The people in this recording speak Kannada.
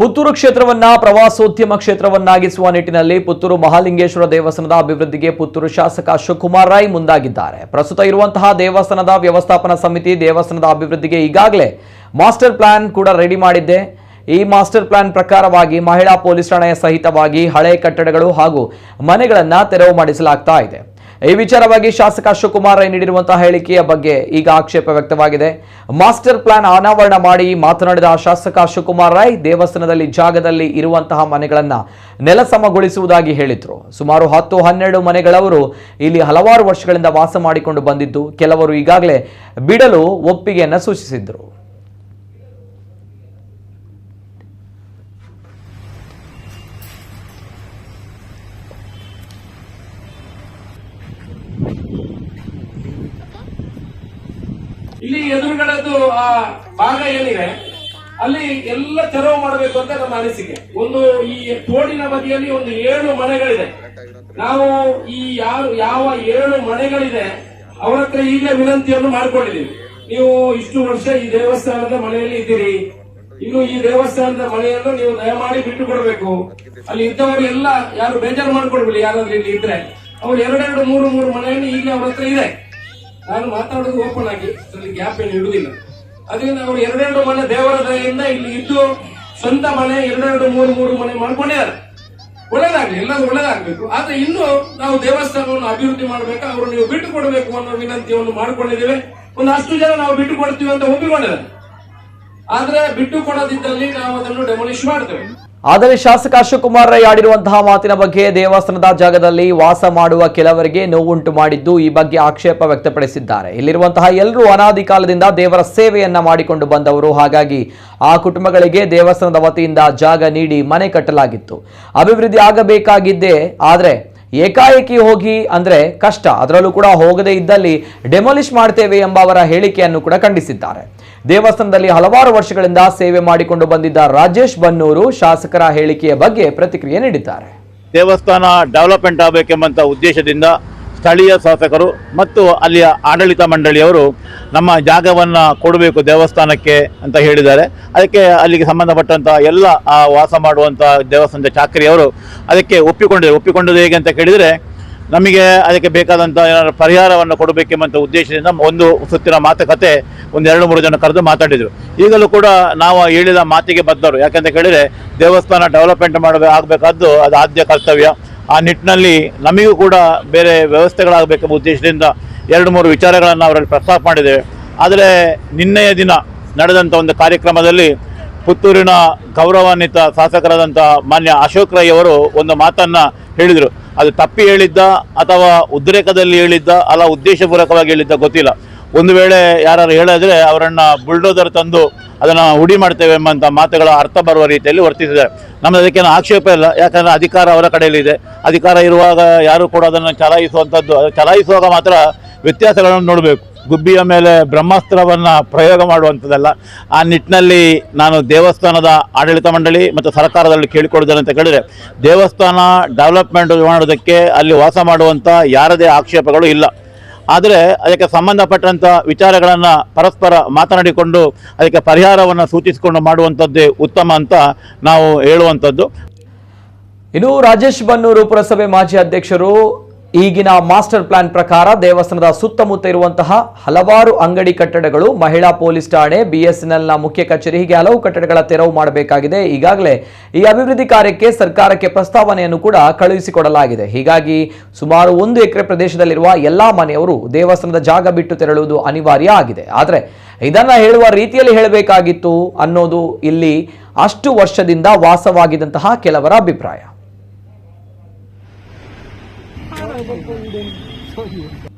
ಪುತ್ತೂರು ಕ್ಷೇತ್ರವನ್ನ, ಪ್ರವಾಸೋದ್ಯಮ ಕ್ಷೇತ್ರವನ್ನಾಗಿಸುವ ನಿಟ್ಟಿನಲ್ಲಿ ಪುತ್ತೂರು ಮಹಾಲಿಂಗೇಶ್ವರ ದೇವಸ್ಥಾನದ ಅಭಿವೃದ್ಧಿಗೆ ಪುತ್ತೂರು ಶಾಸಕ ಶಿವಕುಮಾರ್ ರಾಯ್ ಮುಂದಾಗಿದ್ದಾರೆ. ಪ್ರಸ್ತುತ ಇರುವಂತಹ ದೇವಸ್ಥಾನದ ವ್ಯವಸ್ಥಾಪನಾ ಸಮಿತಿ ದೇವಸ್ಥಾನದ ಅಭಿವೃದ್ಧಿಗೆ ಈಗಾಗಲೇ ಮಾಸ್ಟರ್ ಪ್ಲಾನ್ ಕೂಡ ರೆಡಿ ಮಾಡಿದ್ದೆ. ಈ ಮಾಸ್ಟರ್ ಪ್ಲಾನ್ ಪ್ರಕಾರವಾಗಿ ಮಹಿಳಾ ಪೊಲೀಸ್ ಠಾಣೆಯ ಸಹಿತವಾಗಿ ಹಳೆ ಕಟ್ಟಡಗಳು ಹಾಗೂ ಮನೆಗಳನ್ನು ತೆರವು ಮಾಡಿಸಲಾಗ್ತಾ ಇದೆ. ಈ ವಿಚಾರವಾಗಿ ಶಾಸಕ ಶಿವಕುಮಾರ್ ಕುಮಾರ್ ರೈ ನೀಡಿರುವಂತಹ ಹೇಳಿಕೆಯ ಬಗ್ಗೆ ಈಗ ಆಕ್ಷೇಪ ವ್ಯಕ್ತವಾಗಿದೆ. ಮಾಸ್ಟರ್ ಪ್ಲಾನ್ ಅನಾವರಣ ಮಾಡಿ ಮಾತನಾಡಿದ ಶಾಸಕ ಶಿವಕುಮಾರ್ ಕುಮಾರ್ ರೈ ದೇವಸ್ಥಾನದಲ್ಲಿ ಜಾಗದಲ್ಲಿ ಇರುವಂತಹ ಮನೆಗಳನ್ನು ನೆಲಸಮಗೊಳಿಸುವುದಾಗಿ ಹೇಳಿದ್ರು. ಸುಮಾರು ಹತ್ತು ಹನ್ನೆರಡು ಮನೆಗಳವರು ಇಲ್ಲಿ ಹಲವಾರು ವರ್ಷಗಳಿಂದ ವಾಸ ಮಾಡಿಕೊಂಡು ಬಂದಿದ್ದು, ಕೆಲವರು ಈಗಾಗಲೇ ಬಿಡಲು ಒಪ್ಪಿಗೆಯನ್ನು ಸೂಚಿಸಿದ್ರು. ಇಲ್ಲಿ ಎದುರುಗಡೆದು ಆ ಭಾಗ ಏನಿದೆ, ಅಲ್ಲಿ ಎಲ್ಲ ತೆರವು ಮಾಡಬೇಕು ಅಂತ ನಮ್ಮ ಅನಿಸಿಕೆ. ಒಂದು ಈ ತೋಡಿನ ಬದಿಯಲ್ಲಿ ಒಂದು ಏಳು ಮನೆಗಳಿದೆ. ನಾವು ಈ ಯಾರು, ಯಾವ ಏಳು ಮನೆಗಳಿದೆ, ಅವರ ಹತ್ರ ಈಗಲೇ ವಿನಂತಿಯನ್ನು ಮಾಡಿಕೊಂಡಿದ್ದೀವಿ. ನೀವು ಇಷ್ಟು ವರ್ಷ ಈ ದೇವಸ್ಥಾನದ ಮನೆಯಲ್ಲಿ ಇದ್ದೀರಿ. ಇನ್ನು ಈ ದೇವಸ್ಥಾನದ ಮನೆಯನ್ನು ನೀವು ದಯಮಾಡಿ ಬಿಟ್ಟು ಕೊಡಬೇಕು ಅಲ್ಲಿ ಇದ್ದವರು ಎಲ್ಲ ಯಾರು ಬೇಜಾರು ಮಾಡ್ಕೊಡ್ಬಿಡಿ ಯಾರಾದ್ರೂ ಇಲ್ಲಿ ಇದ್ರೆ. ಅವ್ರು ಎರಡೆರಡು ಮೂರು ಮೂರು ಮನೆಯನ್ನು ಈಗಲೇ ಅವ್ರ ಹತ್ರ ಇದೆ. ನಾನು ಮಾತಾಡೋದು ಓಪನ್ ಆಗಿ, ಅದರಲ್ಲಿ ಗ್ಯಾಪ್ ಏನು ಇಡುವುದಿಲ್ಲ. ಅದರಿಂದ ಅವರು ಎರಡೆರಡು ಮನೆ ದೇವರ ದಯೆಯಿಂದ ಇಲ್ಲಿ ಇದ್ದು, ಸ್ವಂತ ಮನೆ ಎರಡೆರಡು ಮೂರು ಮೂರು ಮನೆ ಮಾಡ್ಕೊಂಡಿದ್ದಾರೆ ಒಳ್ಳೇದಾಗ್ಲಿ ಎಲ್ಲರೂ ಒಳ್ಳೇದಾಗಬೇಕು. ಆದ್ರೆ ಇನ್ನು ನಾವು ದೇವಸ್ಥಾನವನ್ನು ಅಭಿವೃದ್ಧಿ ಮಾಡಬೇಕು? ಅವರು ನೀವು ಬಿಟ್ಟು ಕೊಡಬೇಕು ಅನ್ನೋ ವಿನಂತಿಯನ್ನು ಮಾಡಿಕೊಂಡಿದ್ದೇವೆ. ಒಂದು ಅಷ್ಟು ಜನ ನಾವು ಬಿಟ್ಟು ಕೊಡ್ತೀವಿ ಅಂತ ಒಪ್ಪಿಕೊಂಡಿದ್ದಾರೆ. ಆದ್ರೆ ಬಿಟ್ಟು ಕೊಡದಿದ್ದಲ್ಲಿ ನಾವು ಅದನ್ನು ಡೆಮೊಲಿಷ್ ಮಾಡ್ತೇವೆ. ಆದರೆ ಶಾಸಕ ಅಶ್ವಕುಮಾರ್ ಕುಮಾರ್ ರೈ ಆಡಿರುವಂತಹ ಮಾತಿನ ಬಗ್ಗೆ ದೇವಸ್ಥಾನದ ಜಾಗದಲ್ಲಿ ವಾಸ ಮಾಡುವ ಕೆಲವರಿಗೆ ನೋವುಂಟು ಮಾಡಿದ್ದು ಈ ಬಗ್ಗೆ ಆಕ್ಷೇಪ ವ್ಯಕ್ತಪಡಿಸಿದ್ದಾರೆ. ಇಲ್ಲಿರುವಂತಹ ಎಲ್ಲರೂ ಅನಾದಿ ಕಾಲದಿಂದ ದೇವರ ಸೇವೆಯನ್ನ ಮಾಡಿಕೊಂಡು ಬಂದವರು. ಹಾಗಾಗಿ ಆ ಕುಟುಂಬಗಳಿಗೆ ದೇವಸ್ಥಾನದ ವತಿಯಿಂದ ಜಾಗ ನೀಡಿ ಮನೆ ಕಟ್ಟಲಾಗಿತ್ತು. ಅಭಿವೃದ್ಧಿ ಆಗಬೇಕಾಗಿದ್ದೇ, ಆದರೆ ಏಕಾಏಕಿ ಹೋಗಿ ಅಂದ್ರೆ ಕಷ್ಟ. ಅದರಲ್ಲೂ ಕೂಡ ಹೋಗದೇ ಇದ್ದಲ್ಲಿ ಡೆಮೊಲಿಷ್ ಮಾಡ್ತೇವೆ ಎಂಬ ಅವರ ಹೇಳಿಕೆಯನ್ನು ಕೂಡ ಖಂಡಿಸಿದ್ದಾರೆ. ದೇವಸ್ಥಾನದಲ್ಲಿ ಹಲವಾರು ವರ್ಷಗಳಿಂದ ಸೇವೆ ಮಾಡಿಕೊಂಡು ಬಂದಿದ್ದ ರಾಜೇಶ್ ಬನ್ನೂರು ಶಾಸಕರ ಹೇಳಿಕೆಯ ಬಗ್ಗೆ ಪ್ರತಿಕ್ರಿಯೆ ನೀಡಿದ್ದಾರೆ. ದೇವಸ್ಥಾನ ಡೆವಲಪ್ಮೆಂಟ್ ಆಗಬೇಕೆಂಬಂತ ಉದ್ದೇಶದಿಂದ ಸ್ಥಳೀಯ ಶಾಸಕರು ಮತ್ತು ಅಲ್ಲಿಯ ಆಡಳಿತ ಮಂಡಳಿಯವರು ನಮ್ಮ ಜಾಗವನ್ನು ಕೊಡಬೇಕು ದೇವಸ್ಥಾನಕ್ಕೆ ಅಂತ ಹೇಳಿದ್ದಾರೆ. ಅದಕ್ಕೆ ಅಲ್ಲಿಗೆ ಸಂಬಂಧಪಟ್ಟಂಥ ಎಲ್ಲ, ಆ, ವಾಸ ಮಾಡುವಂಥ ದೇವಸ್ಥಾನದ ಚಾಕರಿಯವರು ಅದಕ್ಕೆ ಒಪ್ಪಿಕೊಂಡಿದ್ದಾರೆ ಒಪ್ಪಿಕೊಂಡದ್ದು ಹೇಗೆ ಅಂತ ಕೇಳಿದರೆ, ನಮಗೆ ಅದಕ್ಕೆ ಬೇಕಾದಂಥ ಏನಾದರೂ ಪರಿಹಾರವನ್ನು ಕೊಡಬೇಕೆಂಬಂಥ ಉದ್ದೇಶದಿಂದ ಒಂದು ಸುತ್ತಿನ ಮಾತುಕತೆ ಒಂದು ಎರಡು ಮೂರು ಜನ ಕರೆದು ಮಾತಾಡಿದರು. ಈಗಲೂ ಕೂಡ ನಾವು ಹೇಳಿದ ಮಾತಿಗೆ ಬದ್ದರು ಯಾಕಂತ ಕೇಳಿದರೆ, ದೇವಸ್ಥಾನ ಡೆವಲಪ್ಮೆಂಟ್ ಮಾಡಬೇಕಾಗಬೇಕಾದ್ದು ಅದು ಆದ್ಯ ಕರ್ತವ್ಯ. ಆ ನಿಟ್ಟಿನಲ್ಲಿ ನಮಗೂ ಕೂಡ ಬೇರೆ ವ್ಯವಸ್ಥೆಗಳಾಗಬೇಕೆಂಬ ಉದ್ದೇಶದಿಂದ ಎರಡು ಮೂರು ವಿಚಾರಗಳನ್ನು ಅವರಲ್ಲಿ ಪ್ರಸ್ತಾಪ ಮಾಡಿದ್ದೇವೆ. ಆದರೆ ನಿನ್ನೆಯ ದಿನ ನಡೆದಂಥ ಒಂದು ಕಾರ್ಯಕ್ರಮದಲ್ಲಿ ಪುತ್ತೂರಿನ ಗೌರವಾನ್ವಿತ ಶಾಸಕರಾದಂಥ ಮಾನ್ಯ ಅಶೋಕ್ ರೈ ಅವರು ಒಂದು ಮಾತನ್ನು ಹೇಳಿದರು. ಅದು ತಪ್ಪಿ ಹೇಳಿದ್ದ ಅಥವಾ ಉದ್ರೇಕದಲ್ಲಿ ಹೇಳಿದ್ದ ಅಲ್ಲ ಉದ್ದೇಶಪೂರ್ವಕವಾಗಿ ಹೇಳಿದ್ದ ಗೊತ್ತಿಲ್ಲ. ಒಂದು ವೇಳೆ ಯಾರು ಹೇಳಿದ್ರೆ ಅವರನ್ನು ಬುಲ್ಡೋದರ್ ತಂದು ಅದನ್ನು ಹುಡಿ ಮಾಡ್ತೇವೆ ಎಂಬಂಥ ಮಾತುಗಳ ಅರ್ಥ ಬರುವ ರೀತಿಯಲ್ಲಿ ವರ್ತಿಸಿದ್ದಾರೆ ನಮ್ಮದು ಅದಕ್ಕೇನು ಆಕ್ಷೇಪ ಇಲ್ಲ. ಯಾಕಂದರೆ ಅಧಿಕಾರ ಅವರ ಕಡೆಯಲ್ಲಿದೆ. ಅಧಿಕಾರ ಇರುವಾಗ ಯಾರು ಕೂಡ ಅದನ್ನು ಚಲಾಯಿಸುವಂಥದ್ದು ಚಲಾಯಿಸುವಾಗ ಮಾತ್ರ ವ್ಯತ್ಯಾಸಗಳನ್ನು ನೋಡಬೇಕು. ಗುಬ್ಬಿಯ ಮೇಲೆ ಬ್ರಹ್ಮಾಸ್ತ್ರವನ್ನು ಪ್ರಯೋಗ ಮಾಡುವಂಥದ್ದಲ್ಲ. ಆ ನಿಟ್ಟಿನಲ್ಲಿ ನಾನು ದೇವಸ್ಥಾನದ ಆಡಳಿತ ಮಂಡಳಿ ಮತ್ತು ಸರ್ಕಾರದಲ್ಲಿ ಕೇಳಿಕೊಡಿದ್ದೇನೆ ಅಂತ ಕೇಳಿದರೆ, ದೇವಸ್ಥಾನ ಡೆವಲಪ್ಮೆಂಟ್ ಮಾಡೋದಕ್ಕೆ ಅಲ್ಲಿ ವಾಸ ಮಾಡುವಂಥ ಯಾರದೇ ಆಕ್ಷೇಪಗಳು ಇಲ್ಲ. ಆದರೆ ಅದಕ್ಕೆ ಸಂಬಂಧಪಟ್ಟಂಥ ವಿಚಾರಗಳನ್ನು ಪರಸ್ಪರ ಮಾತನಾಡಿಕೊಂಡು ಅದಕ್ಕೆ ಪರಿಹಾರವನ್ನು ಸೂಚಿಸಿಕೊಂಡು ಮಾಡುವಂಥದ್ದೇ ಉತ್ತಮ ಅಂತ ನಾವು ಹೇಳುವಂಥದ್ದು. ಇನ್ನು ರಾಜೇಶ್ ಬನ್ನೂರು ಪುರಸಭೆ ಮಾಜಿ ಅಧ್ಯಕ್ಷರು ಈಗಿನ ಮಾಸ್ಟರ್ ಪ್ಲಾನ್ ಪ್ರಕಾರ ದೇವಸ್ಥಾನದ ಸುತ್ತಮುತ್ತ ಇರುವಂತಹ ಹಲವಾರು ಅಂಗಡಿ ಕಟ್ಟಡಗಳು ಮಹಿಳಾ ಪೊಲೀಸ್ ಠಾಣೆ, ಬಿಎಸ್ಎನ್ಎಲ್ನ ಮುಖ್ಯ ಕಚೇರಿ ಹೀಗೆ ಹಲವು ಕಟ್ಟಡಗಳ ತೆರವು ಮಾಡಬೇಕಾಗಿದೆ. ಈಗಾಗಲೇ ಈ ಅಭಿವೃದ್ಧಿ ಕಾರ್ಯಕ್ಕೆ ಸರ್ಕಾರಕ್ಕೆ ಪ್ರಸ್ತಾವನೆಯನ್ನು ಕೂಡ ಕಳುಹಿಸಿಕೊಡಲಾಗಿದೆ. ಹೀಗಾಗಿ ಸುಮಾರು ಒಂದು ಎಕರೆ ಪ್ರದೇಶದಲ್ಲಿರುವ ಎಲ್ಲಾ ಮನೆಯವರು ದೇವಸ್ಥಾನದ ಜಾಗ ಬಿಟ್ಟು ತೆರಳುವುದು ಅನಿವಾರ್ಯ ಆಗಿದೆ. ಆದರೆ ಇದನ್ನು ಹೇಳುವ ರೀತಿಯಲ್ಲಿ ಹೇಳಬೇಕಾಗಿತ್ತು ಅನ್ನೋದು ಇಲ್ಲಿ ಅಷ್ಟು ವರ್ಷದಿಂದ ವಾಸವಾಗಿದ್ದಂತಹ ಕೆಲವರ ಅಭಿಪ್ರಾಯ. Available po din. So yun.